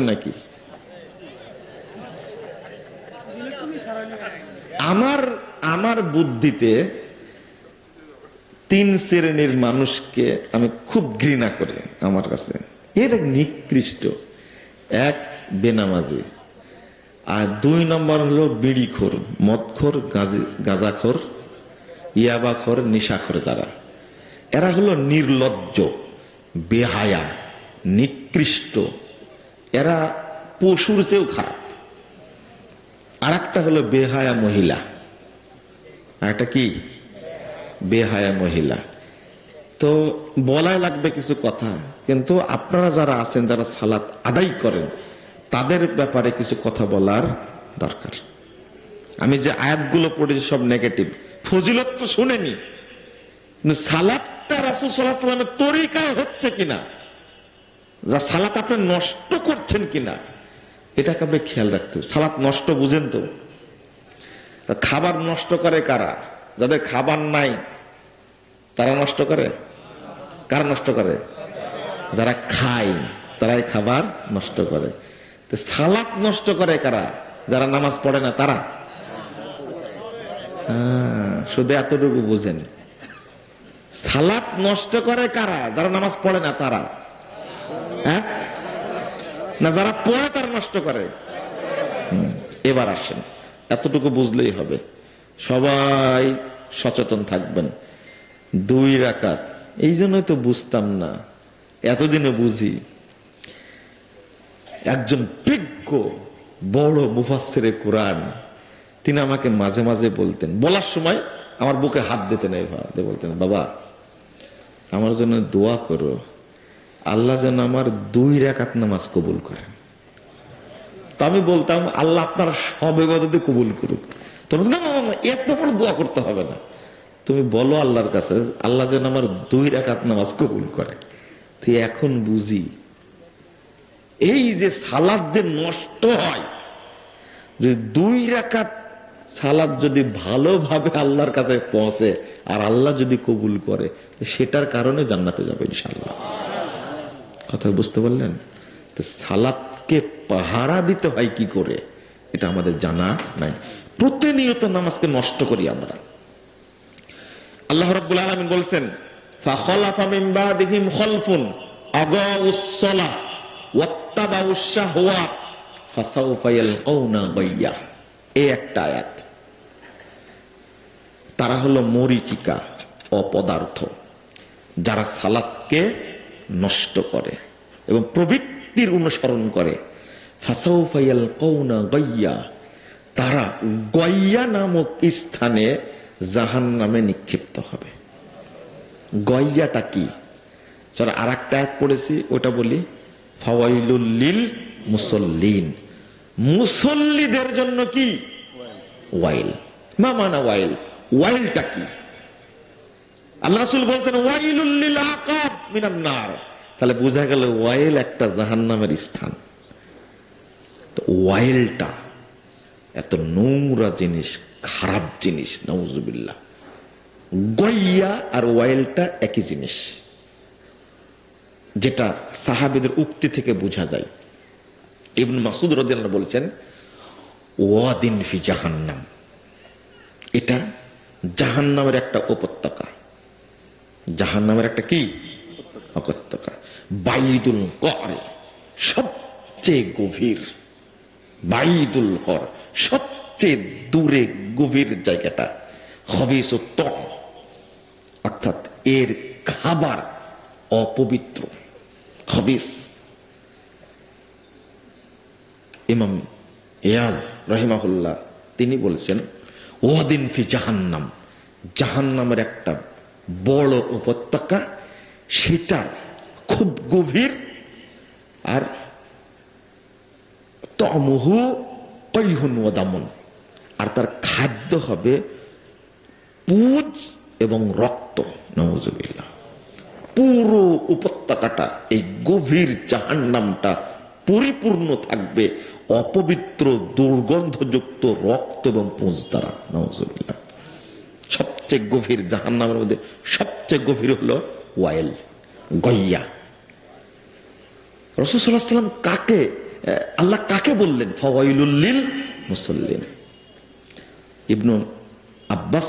নাকি? আমার আমার বুদ্ধিতে তিন শ্রেণির মানুষকে আমি খুব ঘৃণা করি আমার কাছে। এর নিকৃষ্ট, এক বেনামাজি। আর দুই নম্বর হলো বিড়িখোর, মদখোর, গাজি- গাঁজাখোর, ইয়াবাখোর, নিশাখোর যারা। এরা হলো নির্লজ্জ, বেহায়া, নিকৃষ্ট এরা পশুর চেয়েও খারাপ। আর একটা হলো বেহায়া মহিলা। আর একটা কি? বেহায়া মহিলা। তো বলাই লাগবে কিছু কথা, কিন্তু আপনারা যারা আছেন, যারা সালাত আদায় করেন, তাদের ব্যাপারে কিছু কথা বলার দরকার। আমি যে আয়াতগুলো পড়েছি সব নেগেটিভ ফজিলত তো শুনেনি। সালাদটা রাসুল সাল্লাহ সাল্লামের তরিকায় হচ্ছে কিনা? যা সালাত আপনি নষ্ট করছেন কিনা এটাকে আপনি খেয়াল রাখতে সালাত নষ্ট বুঝেন তো। খাবার নষ্ট করে কারা? যাদের খাবার নাই তারা নষ্ট করে? কারা নষ্ট করে? যারা খায় তারাই খাবার নষ্ট করে। সালাত নষ্ট করে কারা? যারা নামাজ পড়ে না তারা? হ্যাঁ, শুধু এতটুকু বুঝেন। সালাত নষ্ট করে কারা? যারা নামাজ পড়ে না তারা? হ্যাঁ? না, যারা পড়ে তারা নষ্ট করে। এবার আসেন। এতটুকু বুঝলেই হবে। সবাই সচেতন থাকবেন। দুই রাকাত। এই জন্যই তো বুঝতাম না। এতদিনে বুঝি। একজন বিজ্ঞ, বড় মুফাসসিরে কোরআন, তিনি আমাকে মাঝে মাঝে বলতেন, বলার সময় আমার বুকে হাত দিতেন এইভাবে। বলতেন, বাবা, আমার জন্য দোয়া করো। আল্লাহ যেন আমার দুই রেখাত নামাজ কবুল করেন। তো আমি বলতাম আল্লাহ আপনার সব এবাদতে কবুল করুক। তুমি না না, এত বড় দোয়া করতে হবে না। তুমি বলো আল্লাহর কাছে আল্লাহ যেন আমার দুই রেখাত নামাজ কবুল করে। তো এখন বুঝি এই যে সালাদ যে নষ্ট হয় যে দুই রাকাত সালাদ যদি ভালোভাবে আল্লাহর কাছে পৌঁছে আর আল্লাহ যদি কবুল করে সেটার কারণে জান্নাতে যাবে ইনশাল্লাহ কথা বুঝতে পারলেন? তো সালাদকে পাহারা দিতে হয় কি করে? এটা আমাদের জানা নাই। প্রতিনিয়ত নামাজকে নষ্ট করি আমরা। আল্লাহ রাব্বুল আলামিন বলছেন তারা হলো মরিচিকা, অপদার্থ। যারা সালাতকে নষ্ট করে এবং প্রবৃত্তির অনুসরণ করে। ফাসাউফা ইয়ালকাউনা গাইয়া। তারা গইয়া নামক স্থানে জাহান নামে নিক্ষিপ্ত হবে। গইয়াটা কি? চলো আর একটা আয়াত পড়েছি, ওটা বলি ফাওয়াইলুল্লিল মুসল্লিন। মুসল্লিদের জন্য কি? ওয়াইল। মা মানা ওয়াইল? ওয়াইলটা কি? আল্লাহ রাসূল বলছেন ওয়াইলুল্লিল আকাব মিনান নার। তাহলে বোঝা গেল ওয়াইল একটা জাহান্নামের স্থান। তো ওয়াইলটা এত নোংরা জিনিস, খারাপ জিনিস নওজুবিল্লাহ গইয়া আর ওয়াইলটা একই জিনিস। যেটা সাহাবিদের উক্তি থেকে বোঝা যায়। ইবন মাসুদ রদিয়াল্লাহ বলছেন, ওয়াদিন ফি জাহান্নাম। এটা জাহান্নামের একটা উপত্যকা। জাহান্নামের একটা কি? উপত্যকা বাইদুল কর, সবচেয়ে গভীর। বাইদুল কর, সবচেয়ে দূরে গভীর জায়গাটা হবিস অর্থাৎ এর খাবার অপবিত্র হবিস ইমাম ইয়াজ রহিমাহুল্লাহ, তিনি বলছেন, ওয়াদিন ফি জাহান্নাম, জাহান্নামের একটা বড় উপত্যকা সেটার খুব গভীর আর তমহু কৈহুন ওদামন আর তার খাদ্য হবে পুজ এবং রক্ত নওয়াজুবিল্লাহ পুরো উপত্যকাটা, এই গভীর জাহান নামটা পরিপূর্ণ থাকবে অপবিত্র দুর্গন্ধযুক্ত রক্ত এবং পুঁজ দ্বারা নওয়াজুবিল্লাহ সবচেয়ে গভীর জাহান নামের মধ্যে সবচেয়ে গভীর হলো ওয়াইল, গইয়া। রসুসাল্লাম সাল্লাম কাকে আল্লাহ কাকে বললেন? ফওয়াইলুল্লিল মুসল্লিন। ইবনু আব্বাস